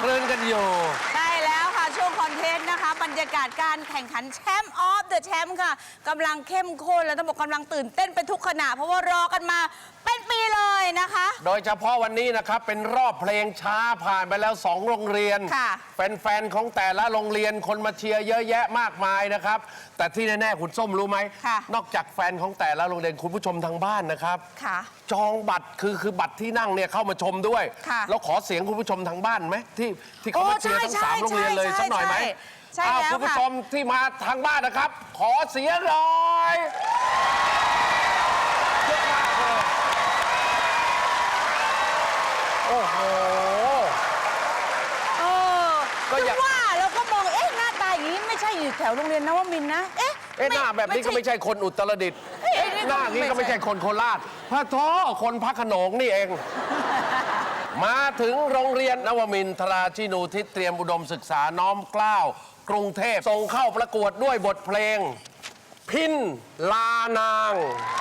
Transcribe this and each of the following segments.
คลึกคลื้นกันอยู่ ค่ะช่วงคอนเทนต์นะคะ บรรยากาศการแข่งขันแชมป์ออฟเดอะแชมป์ค่ะกำลังเข้มข้นและต้องบอกกำลังตื่นเต้นไปทุกขณะ เพราะว่ารอกันมาเป็นปีเลยนะคะ โดยเฉพาะวันนี้นะครับ เป็นรอบเพลงช้าผ่านไปแล้ว 2 โรงเรียนค่ะ แฟนๆของแต่ละโรงเรียนคนมาเชียร์เยอะแยะมากมายนะครับ แต่ที่แน่ๆคุณส้มรู้ไหม ค่ะ นอกจากแฟนของแต่ละโรงเรียนคุณผู้ชมทางบ้านนะครับ ค่ะ จองบัตรคือคือบัตรที่นั่งเนี่ยเข้ามาชมด้วย ค่ะ แล้วขอเสียงคุณผู้ชมทางบ้านไหมที่ที่เขาโอ้มาเชียร์ทั้งใช่สามโรงเรียนเลยใช่สักหน่อยไหมใช่ใช่อ้าวแล้วคุณผู้ค่ะ ชมที่มาทางบ้านนะครับ ขอเสียงหน่อยเยอะมากเลยโอ้โห เออก็ก็อยาก ว่าเราก็มอง เอ๊ะ หน้าตาอย่างนี้ไม่ใช่อยู่แถวโรงเรียนนวมินทร์นะ เอ๊ะเอ๊ะหน้าแบบนี้ก็ไม่ใช่คนอุตรดิตถ์เอ๊ะนี่หน้านี้ก็ไม่ใช่คนโคราชพระท้อคนพระโขนงนี่เอง มาถึงโรงเรียนนวมินทราชินูทิศเตรียมอุดมศึกษาน้อมเกล้าว กรุงเทพส่งเข้าประกวดด้วยบทเพลง พินลานาง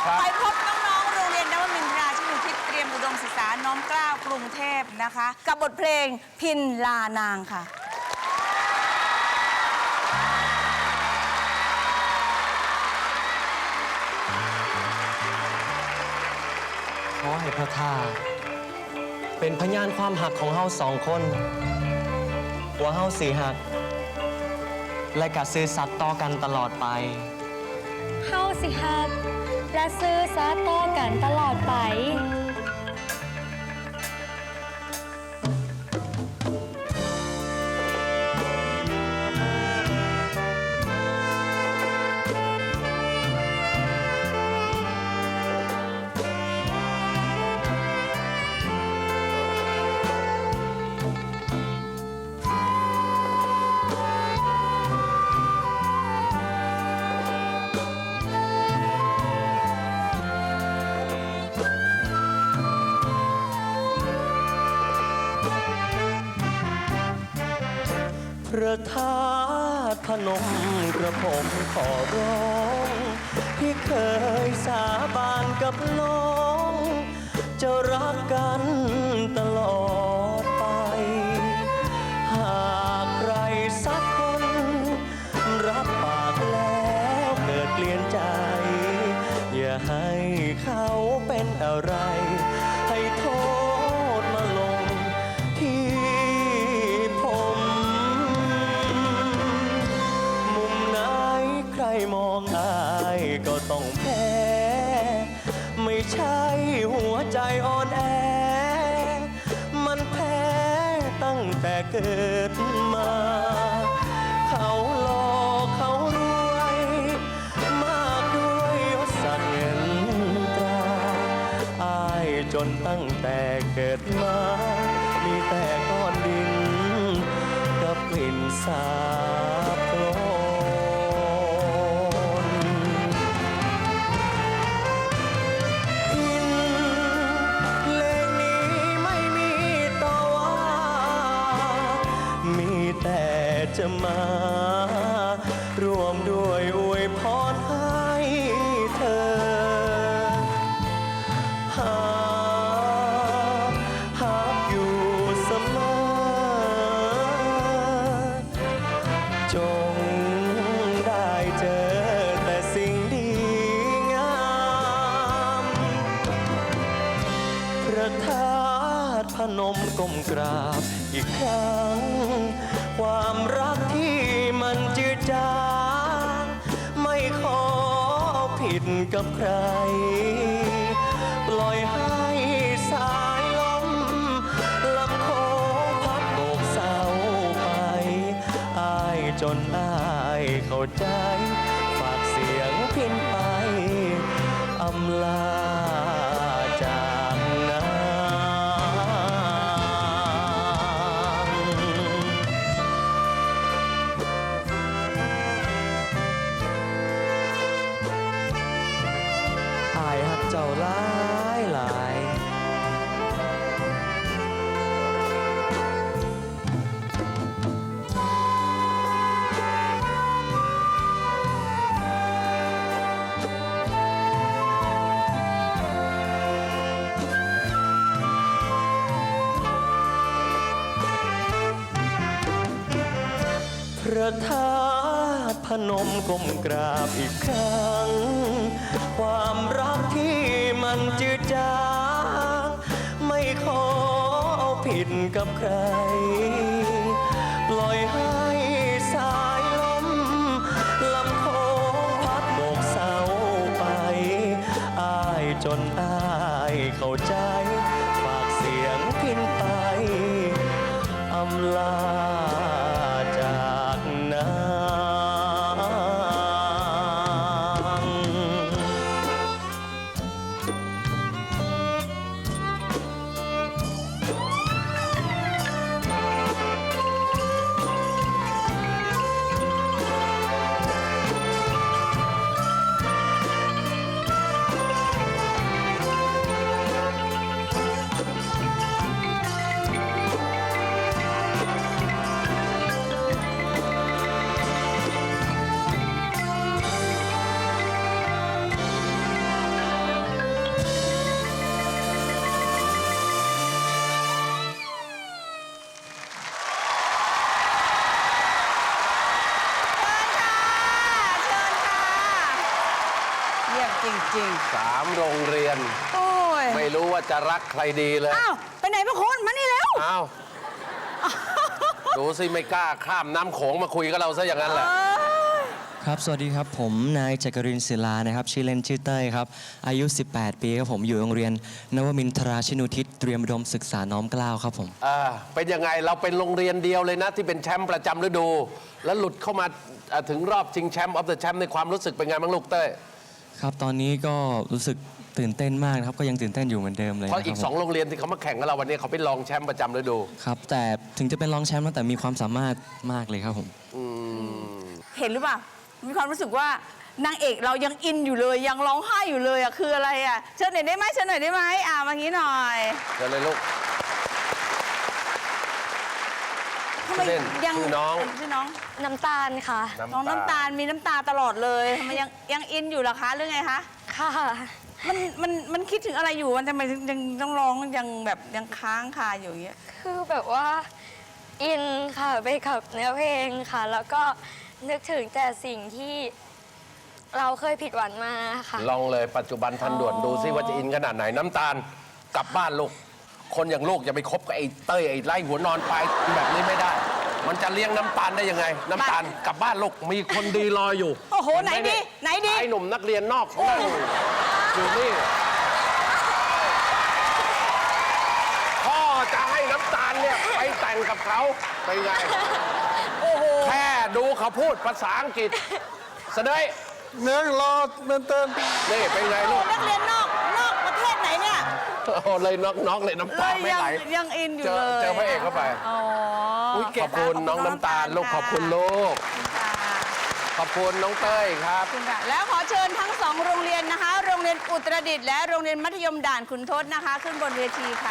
ครับ ไปพบน้องๆ โรงเรียนนวมินทราชินูทิศเตรียมอุดมศึกษาน้อมเกล้าวกรุงเทพนะคะ กับบทเพลงพินลานางค่ะ ขอให้พระธาตุ เป็นพยานความหักของเฮาสองคนว่าเฮาสีหัก และกะซื้อสัตว์ต่อกันตลอดไป เฮาสิหักและซื้อซาต่อกันตลอดไป พระธาตุพนมกระผมขอร้อง ที่เคยสาบานกับน้อง จะรักกัน แต่เกิดมาเขา แต่จะมารวมด้วยอวยพรให้เธอ หาหาอยู่เสมอ จงได้เจอแต่สิ่งดีงามพระธาตุพนมก้มกราบอีกครั้ง ผิดกับใคร ปล่อยให้ จ้าลายหลายพระธาตุพนมก้มกราบอีกครั้ง ความรัก จางไม่ขอเอาผิดกับใคร ปล่อยให้สายลมลำโคงพัดโบกเสาไป อายจนอายเข้าใจ ฝากเสียงพินไปอำลา จริงสามโรงเรียน ๆ โอ้ย ไม่รู้ว่าจะรักใครดีเลย อ้าว ไปไหนพระคุณมานี่เร็วอ้าวดูสิไม่กล้าข้ามน้ำโขงมาคุยกับเราซะอย่างนั้นแหละ ครับ สวัสดีครับ ผมนายจักรินศิลานะครับ ชื่อเล่นชื่อเต้ยครับ อายุ 18 ปีครับผม อยู่โรงเรียน นวมินทราชินุทิศ เตรียมอุดมศึกษาน้อมเกล้าวครับผม อ่าเป็นยังไงเราเป็นโรงเรียนเดียวเลยนะ ที่เป็นแชมป์ประจำฤดู แล้วหลุดเข้ามาอ่าถึงรอบชิงแชมป์ออฟเดอะแชมป์ในความรู้สึกเป็นไงบ้างลูกเต้ย ครับตอนนี้ก็รู้สึกตื่นเต้นมากนะครับก็ยังตื่นเต้นอยู่เหมือนเดิมเลยเพราะอีกนคบสองโรงเรียนที่เขามาแข่งกับเราวันนี้เขาเป็นรองแชมป์ประจำฤดู ครับ แต่ถึงจะเป็นรองแชมป์นะแต่มีความสามารถมากเลยครับผมเห็นหรือเปล่า มีความรู้สึกว่านางเอกเรายังอินอยู่เลยยังร้องไห้อยู่เลยอะคืออะไรอะเชิญหน่อยได้ไหมเชิญหน่อยได้ไหมอ่ามางี้หน่อยเชิญเลยลูก ทำไม ชื่อเล่นยังชื่อน้อง ชื่อน้องน้ำตาลค่ะ น้องน้ำตาลมีน้ำตาตลอดเลยทำไมยังยังอินอยู่เหรอคะหรือไงคะ ค่ะ มันมันมันคิดถึงอะไรอยู่มันทำไมถึงยังต้องร้องยังแบบยังค้างคาอยู่อย่างเงี้ย คือแบบว่าอินค่ะไปกับเนื้อเพลงค่ะ แล้วก็นึกถึงแต่สิ่งที่เราเคยผิดหวังมาค่ะ ลองเลยปัจจุบันทันด่วนอ๋อดูซิว่าจะอินขนาดไหนน้ำตาลกลับบ้านลูก คนอย่างลูกอย่าไปคบกับไอ้เต้ยไอ้ไล่หัวนอนปลายแบบนี้ไม่ได้ มันจะเลี้ยงน้ำตาลได้ยังไง น้ำตาลกลับบ้านลูกมีคนดีรออยู่โอ้โหไหนดีไหนดี ไอ้หนุ่มนักเรียนนอกนั่งอยู่นี่พ่อจะให้น้ำตาลเนี่ยไปแต่งกับเขาไปนไง โอ้โห แค่ดูเขาพูดภาษาอังกฤษเสดยเนื้อรอเมนเติมนี่เป็นไงลูก นักเรียนนอก โอ้เลยน็อกๆเลยน้ำเลตายไม่ยังไหลยังอินอยู่เจอเลยเจอพระเอกเข้าไป อ๋ออขอบคุณน้องน้ำตาลลูกขอบคุณลูก ค่ะขอบคุณน้องเต้ยครับ ขอบคุณค่ะแล้วขอเชิญทั้งสองโรงเรียนนะคะ โรงเรียนอุตรดิตถ์และโรงเรียนมัธยมด่านขุนทดนะคะ ขึ้นบนเวทีค่ะ